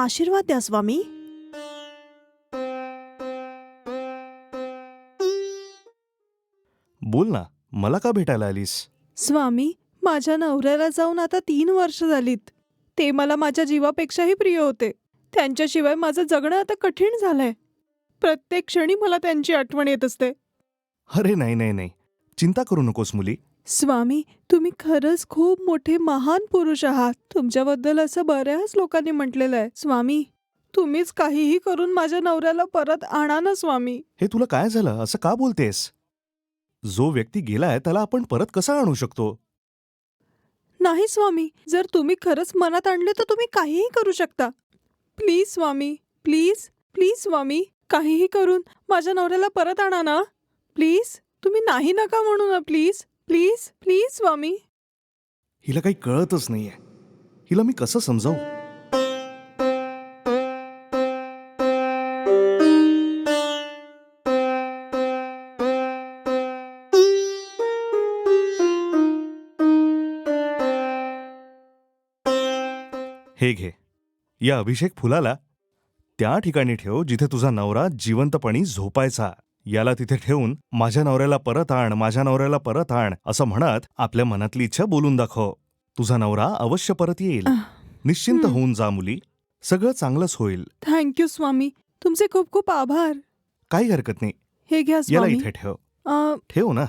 आशीर्वाद द्या स्वामी. बोल ना मला का भेटायला आलीस? स्वामी माझ्या नवऱ्याला जाऊन आता तीन वर्ष झालीत. ते मला माझ्या जीवापेक्षाही प्रिय होते. त्यांच्याशिवाय माझं जगणं आता कठीण झालंय. प्रत्येक क्षणी मला त्यांची आठवण येत असते. अरे नाही नाही नाही. चिंता करू नकोस मुली. स्वामी तुम्ही खरंच खूप मोठे महान पुरुष आहात. तुमच्याबद्दल असं बऱ्याच लोकांनी म्हटलेलं आहे. स्वामी तुम्हीच काहीही करून माझ्या नवऱ्याला परत आणा ना स्वामी. हे तुला काय झालं? असं का बोलतेस? जो व्यक्ती गेलाय त्याला आपण परत कसा आणू शकतो? नाही स्वामी. जर तुम्ही खरंच मनात आणले तर तुम्ही काहीही करू शकता. Please Swami. Please please Swami. काहीही करून माझ्या नवऱ्याला परत आणा ना. प्लीज तुम्ही नाही नका म्हणू ना प्लीज. प्लीज प्लीज स्वामी. हिला काही कळतच नाहीये. हिला मी कसं समजावू? हे घे. या अभिषेक फुलाला त्या ठिकाणी ठेव जिथे तुझा नवरा जिवंतपणी झोपायचा. याला तिथे ठेवून माझ्या नवऱ्याला परत आण माझ्या नवऱ्याला परत आण असं म्हणत आपल्या मनातली इच्छा बोलून दाखव. तुझा नवरा अवश्य परत येईल. आह, निश्चिंत हं. होऊन जा मुली. सगळं चांगलंच होईल. Thank you Swami. तुमचे खूप खूप आभार. काही हरकत नाही. हे घ्या याला स्वामी. इथे ठेव. अं, ठेव ना.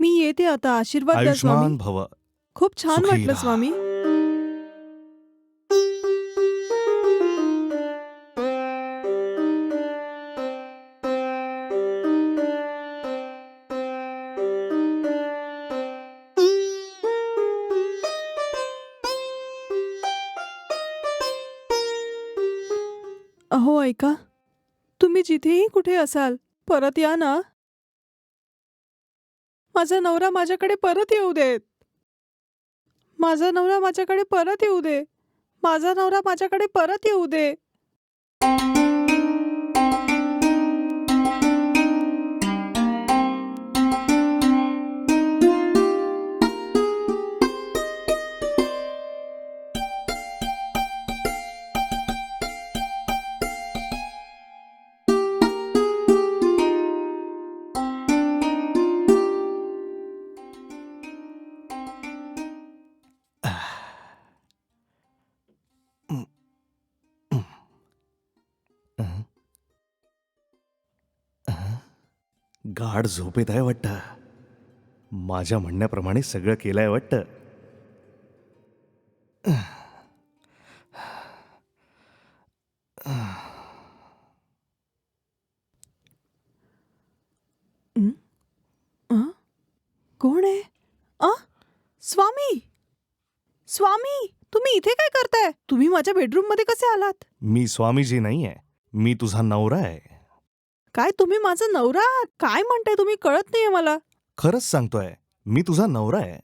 मी येते आता. आशीर्वाद द्या स्वामी. आयुष्मान भव. खूप छान सुखी वाटलं राहा. स्वामी. तुम्ही जिथेही कुठे असाल परत या ना. माझा नवरा माझ्याकडे परत येऊ देत. माझा नवरा माझ्याकडे परत येऊ दे. माझा नवरा माझ्याकडे परत येऊ दे. गाढ झोपेत आहे वाटतं. माझ्या म्हणण्याप्रमाणे सगळं केलंय वाटतं? कोण आहे? अ? स्वामी! स्वामी! तुम्ही इथे काय करताय? तुम्ही माझ्या बेडरूममध्ये कसे आलात? मी स्वामीजी नाहीये. मी तुझा नवरा आहे. काय तुम्ही माझा नवरा आहात? काय म्हणताय तुम्ही? कळत नाहीये मला. खरंच सांगतोय मी तुझा नवरा आहे.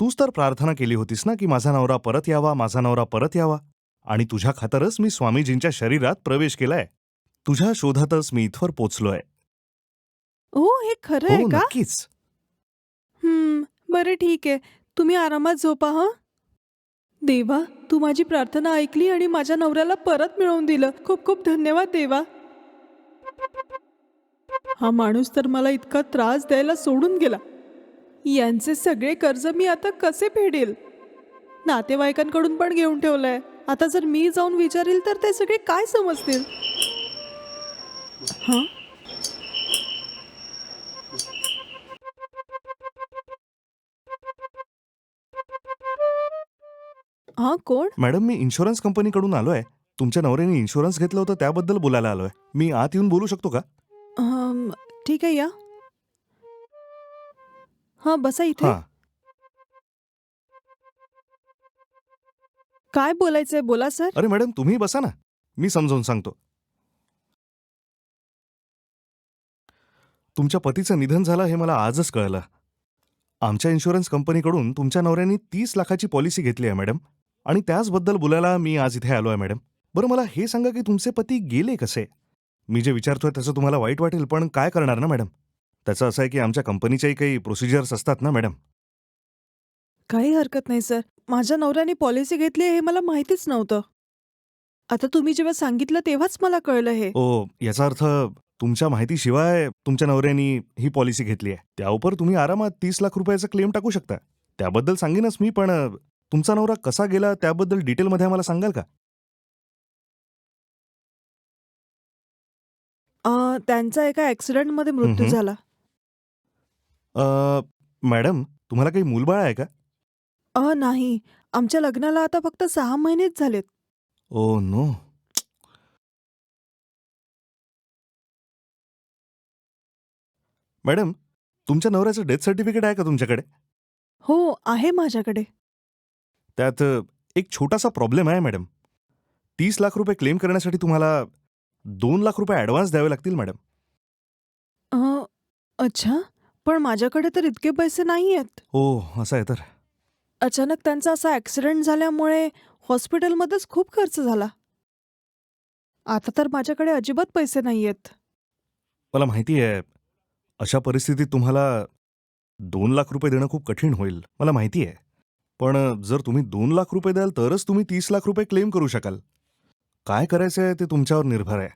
तूच तर प्रार्थना केली होतीस ना की माझा नवरा परत यावा माझा नवरा परत यावा. आणि तुझ्या खातरच मी स्वामीजींच्या शरीरात प्रवेश केलाय. तुझ्या शोधातच मी इथवर पोचलोय. हो हे खरं आहे हो का? नक्कीच. हम्म बरं ठीक आहे. तुम्ही आरामात झोपा हं? देवा तू माझी प्रार्थना ऐकली आणि माझ्या नवऱ्याला परत मिळवून दिलं. खूप खूप धन्यवाद देवा. हा माणूस तर मला इतका त्रास द्यायला सोडून गेला. यांचे सगळे कर्ज मी आता कसे फेडेल? नातेवाईकांकडून पण घेऊन ठेवलंय. आता जर मी जाऊन विचारेल तर ते सगळे काय समजतील? हां? हां कोण? मॅडम मी इन्शुरन्स कंपनीकडून आलोय. तुमच्या नवऱ्याने इन्शुरन्स घेतलं होतं त्याबद्दल बोलायला आलोय. मी आत येऊन बोलू शकतो का? ठीक आहे या. हा बसा इथे. हा. काय बोलायचंय? बोला सर. अरे मॅडम तुम्ही बसा ना. मी समजावून सांगतो. तुमच्या पतीचं निधन झालं हे मला आजच कळलं. आमच्या इन्शुरन्स कंपनीकडून तुमच्या नवऱ्याने तीस लाखाची पॉलिसी घेतली आहे मॅडम. आणि त्याचबद्दल बोलायला मी आज इथे आलो आहे मॅडम. बरं मला हे सांगा की तुमचे पती गेले कसे? मी जे विचारतोय त्याचं तुम्हाला वाईट वाटेल पण काय करणार ना मॅडम? त्याचं असं आहे की आमच्या कंपनीच्याही काही प्रोसिजर्स असतात ना मॅडम? काही हरकत नाही सर. माझ्या नवऱ्याने पॉलिसी घेतली आहे हे मला माहितीच नव्हतं. आता तुम्ही जेव्हा सांगितलं तेव्हाच मला कळलं हे. ओ याचा अर्थ तुमच्या माहितीशिवाय तुमच्या नवऱ्यानी ही पॉलिसी घेतली आहे. त्यावर तुम्ही आरामात तीस लाख रुपयाचा क्लेम टाकू शकता. त्याबद्दल सांगेनच मी पण तुमचा नवरा कसा गेला त्याबद्दल डिटेलमध्ये आम्हाला सांगाल का? त्यांचा एका ॲक्सिडेंटमध्ये मृत्यू हम्म. झाला. अ, मॅडम तुम्हाला काही मूलबाळ आहे का? अ नाही. आमच्या लग्नाला आता फक्त सहा महिनेच झालेत. Oh no. मॅडम तुमच्या नवऱ्याचं डेथ सर्टिफिकेट आहे का तुमच्याकडे? हो आहे माझ्याकडे. त्यात अ, एक छोटासा प्रॉब्लेम आहे मॅडम. तीस लाख रुपये क्लेम करण्यासाठी तुम्हाला दोन लाख रुपये ॲडव्हान्स द्यावे लागतील मॅडम अ, अच्छा. पण माझ्याकडे तर इतके पैसे नाही आहेत हो असं आहे तर. अचानक त्यांचा असा ॲक्सिडेंट झाल्यामुळे हॉस्पिटलमध्येच खूप खर्च झाला. आता तर माझ्याकडे अजिबात पैसे नाही आहेत मला माहिती आहे अशा परिस्थितीत तुम्हाला दोन लाख रुपये देणं खूप कठीण होईल. मला माहिती आहे. पण जर तुम्ही दोन लाख रुपये द्याल तरच तुम्ही तीस लाख रुपये क्लेम करू शकाल. काय करायचं आहे ते तुमच्यावर निर्भर आहे.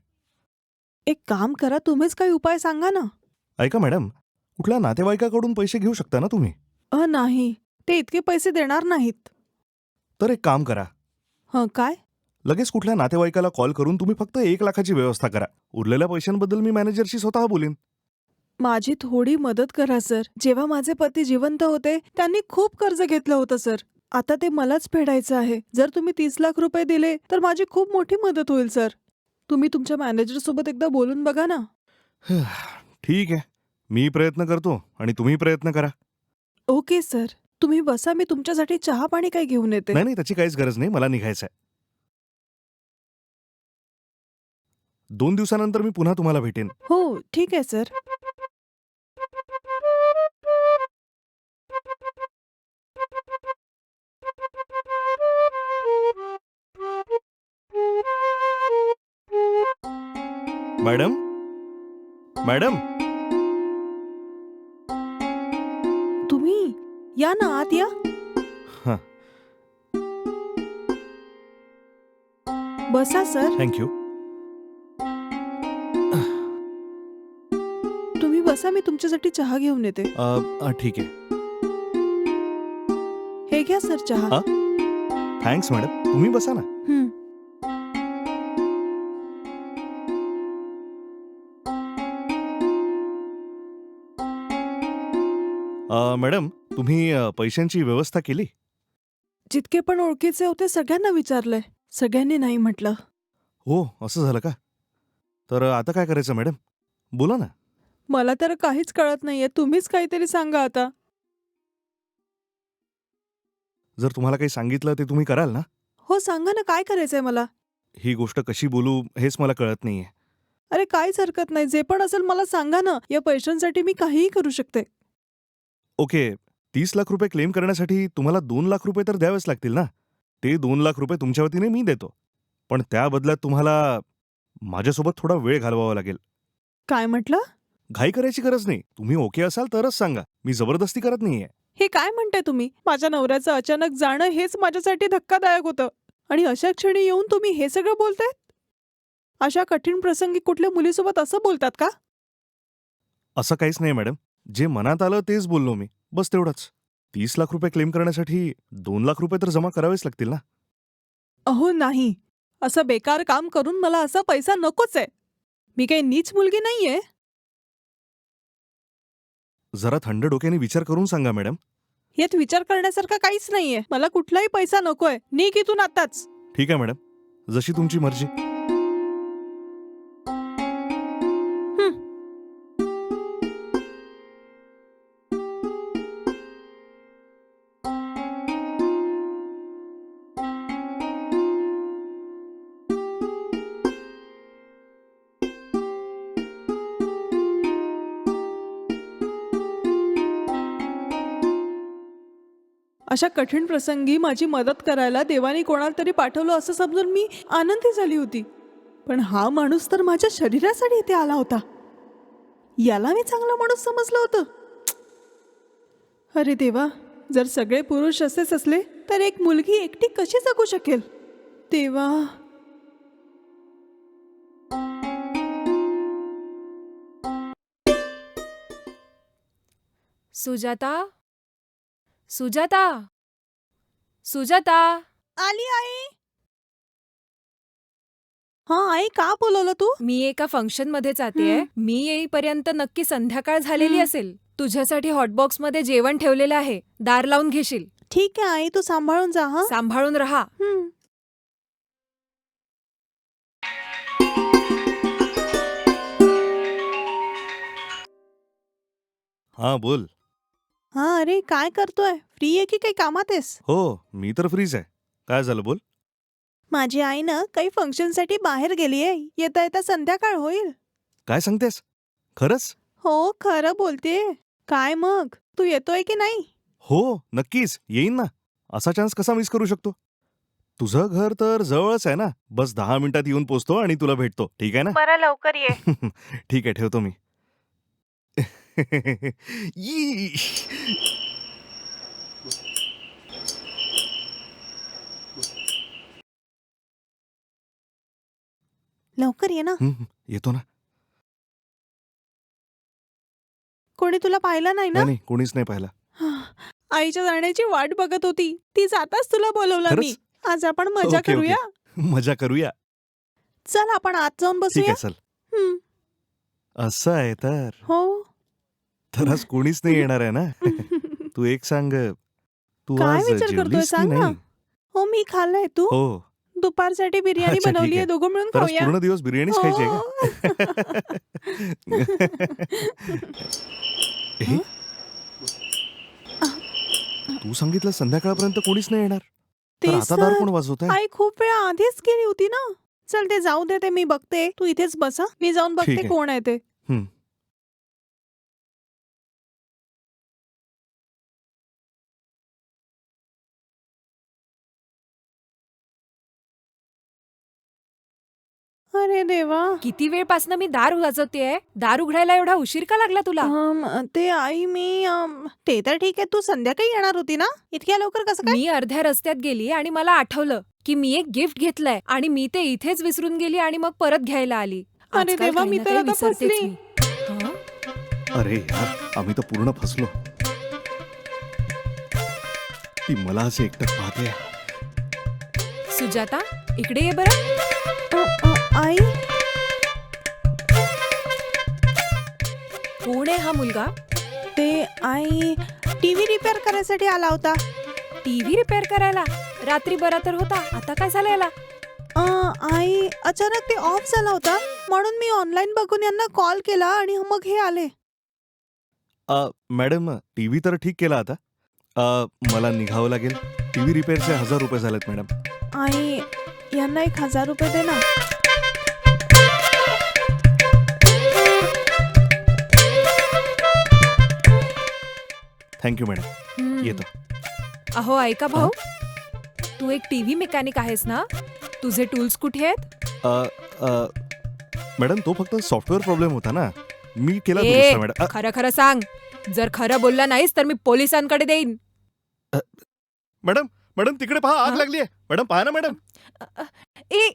एक काम करा तुम्हीच काही उपाय सांगा ना. ऐका मॅडम कुठल्या नातेवाईकाकडून पैसे घेऊ शकता ना तुम्ही? अ नाही ते इतके पैसे देणार नाहीत. तर एक काम करा. हं काय? लगेच कुठल्या नातेवाईकाला कॉल करून तुम्ही फक्त एक लाखाची व्यवस्था करा. उरलेल्या पैशांबद्दल मी मॅनेजरशी स्वतः बोलेन. माझी थोडी मदत करा सर. जेव्हा माझे पती जिवंत होते त्यांनी खूप कर्ज घेतलं होतं सर. आता ते मलाच फेडायचं आहे. जर तुम्ही तीस लाख रुपये दिले तर माझी खूप मोठी मदत होईल सर. तुम्ही तुमच्या मॅनेजर सोबत एकदा बोलून बघा ना. ठीक आहे. मी प्रयत्न करतो आणि तुम्ही प्रयत्न करा. Okay sir. तुम्ही बसा मी तुमच्यासाठी चहा पाणी काय घेऊन येते. नाही नाही त्याची काहीच गरज नाही. मला निघायचं आहे दोन दिवसानंतर मी पुन्हा तुम्हाला भेटेन. हो ठीक आहे सर. मॅडम? मॅडम? तुम्ही या ना आत या. हाँ. बसा सर. थँक्यू तुम्ही बसा मी तुमच्यासाठी चहा घेऊन येते. ठीक आहे. हे घ्या सर चहा. हा? Thanks madam. तुम्ही बसा ना. हं. मॅडम तुम्ही अ, पैशांची व्यवस्था केली? जितके पण ओळखीचे होते सगळ्यांना विचारलंय. सगळ्यांनी नाही म्हटलं. हो असं झालं का? तर अ, आता काय करायचं मॅडम? बोला ना. मला तर काहीच कळत नाहीये. तुम्हीच काहीतरी सांगा आता. जर तुम्हाला काही सांगितलं ते तुम्ही कराल ना? हो सांगा ना काय करायचंय मला? ही गोष्ट कशी बोलू हेच मला कळत नाहीये. अरे काहीच हरकत नाही. जे पण असेल मला सांगा ना. या पैशांसाठी मी काहीही करू शकते. ओके तीस लाख रुपये क्लेम करण्यासाठी तुम्हाला दोन लाख रुपये तर द्यावेच लागतील ना? ते दोन लाख रुपये तुमच्या वतीने मी देतो. पण त्या बदल्यात तुम्हाला माझ्यासोबत थोडा वेळ घालवावा लागेल. काय म्हटलं? घाई करायची गरज नाही. तुम्ही ओके असाल तरच सांगा. मी जबरदस्ती करत नाहीये. हे काय म्हणताय तुम्ही? माझ्या नवऱ्याचं अचानक जाणं हेच माझ्यासाठी धक्कादायक होतं. आणि अशा क्षणी येऊन तुम्ही हे सगळं बोलतायत? अशा कठीण प्रसंगी कुठल्या मुलीसोबत असं बोलतात का? असं काहीच नाही मॅडम. जे मनात आलं तेच बोललो मी. बस तेवढंच. तीस लाख रुपये क्लेम करण्यासाठी दोन लाख रुपये तर जमा करावेच लागतील ना? अहो नाही. असं बेकार काम करून मला असा पैसा नकोच आहे. मी काही नीच मुलगी नाहीये. जरा थंड डोक्याने विचार करून सांगा मॅडम. यात विचार करण्यासारखं काहीच नाहीये. मला कुठलाही पैसा नकोय. निघ इथून आताच. ठीक आहे मॅडम. जशी तुमची मर्जी. अशा कठीण प्रसंगी माझी मदत करायला देवाने कोणाला तरी पाठवलं असं समजून मी आनंदी झाली होती. पण हा माणूस तर माझ्या शरीरासाठी इथे आला होता. याला मी चांगला माणूस समजलं होतं. अरे देवा जर सगळे पुरुष असेच असले तर एक मुलगी एकटी कशी जगू शकेल? तेव्हा सुजाता? सुजाता। सुजाता। आली आई। हा आई का बोलवलं तू? मी एका फंक्शनमध्ये जातेय हं. मी येईपर्यंत नक्की संध्याकाळ झालेली. असेल. तुझ्यासाठी हॉटबॉक्समध्ये जेवण ठेवलेलं आहे. दार लावून घेशील. ठीक आहे आई तू सांभाळून जा हा. सांभाळून राहा. हां बोल. हा अरे काय करतोय? फ्री आहे की काही कामात आहेस हो मी तर फ्रीज आहे. काय झालं बोल? माझी आई ना काही फंक्शनसाठी बाहेर गेली आहे. येता येता संध्याकाळ होईल. काय सांगतेस? खरंच? हो खरं बोलते काय मग? तू येतोय की नाही? हो नक्कीच. येईन ना. असा चान्स कसा मिस करू शकतो? तुझं घर तर जवळच आहे ना? बस दहा मिनिटात येऊन पोचतो आणि तुला भेटतो. ठीक आहे ना? बरं लवकर ये. ठीक आहे ठेवतो मी. ई. लवकर ये ना. हं, येतो ना. कोणी तुला पाहिलं नाही ना? नाही नाही कोणीच नाही पाहिला. आईच्या जाण्याची वाट बघत होती. ती जाताच तुला बोलवलं मी. खरंच आज आपण मजा ओके, ओके. करूया मजा करूया. चल आपण आत जाऊन ठीक बसूया आहे चल. हं, असं आहे तर. हो. तर कोणीच नाही येणार आहे ना. तू एक सांग तू काय आज विचार करतोय जेवलीस की सांग ना. नाही? हो मी खाल्लंय. तू? हो. दुपारसाठी बिर्याणी अच्छा, ठीक बनवली आहे. आहे. दोघं मिळून खाऊया. पूर्ण दिवस बिर्याणीच खायची आहे का? हे? तू सांगितलं संध्याकाळपर्यंत कोणीच नाही येणार. तर आता दार सर, कोण वाजवत आहे आई खूप वेळा आधीच गेली होती ना. चल ते जाऊ दे ते मी बघते. तू इथेच बसा. मी जाऊन ठीक बघते आहे. कोण आहे ते. हं. अरे देवा. किती वेळपासनं मी दार वाजवतेय दार उघडायला एवढा उशीर का लागला तुला? अम, ते आई मी अम, ते तर ठीक आहे. तू संध्याकाळी येणार होती ना? इतक्या लवकर कसं काय? मी अर्ध्या रस्त्यात गेली आणि मला आठवलं की मी एक गिफ्ट घेतलंय आणि मी ते इथेच विसरून गेली आणि मग परत घ्यायला आली. अरे आजकाल देवा, काही मी ना तर काही आता विसरतेच फसली. मी. हं? अरे यार आम्ही तर पूर्ण फसलो. ती मला असे एकटक पाहते. सुजाता इकडे ये बरं. अ, आई? कोण आहे हा मुलगा? ते आई टीव्ही रिपेअर करायसाठी आला होता. टीव्ही रिपेअर करायला? रात्री बरा तर होता. आता काय झालं याला? अ, आई अचानक ते ऑफ झाला होता. म्हणून मी ऑनलाईन बघून यांना कॉल केला आणि मग हे आले. अ, मॅडम टीव्ही तर ठीक केला आता. अ, मला निघावं लागेल. टीव्ही रिपेअरचे हजार रुपये झालेत मॅडम आई यांना एक हजार रुपये दे ना. Thank you madam. येतो. अहो ऐका भाऊ. तू एक टीव्ही मेकॅनिक आहेस ना? तुझे टूल्स कुठे आहेत? अ, अ, मॅडम तो फक्त सॉफ्टवेअर प्रॉब्लेम होता ना. मी केला ए, दुरुस्त मॅडम अ, खरं खरं सांग. जर खरं बोलला नाहीस तर मी पोलिसांकडे देईन. मॅडम मॅडम तिकडे पहा आग? लागली आहे मॅडम पहा ना मॅडम ए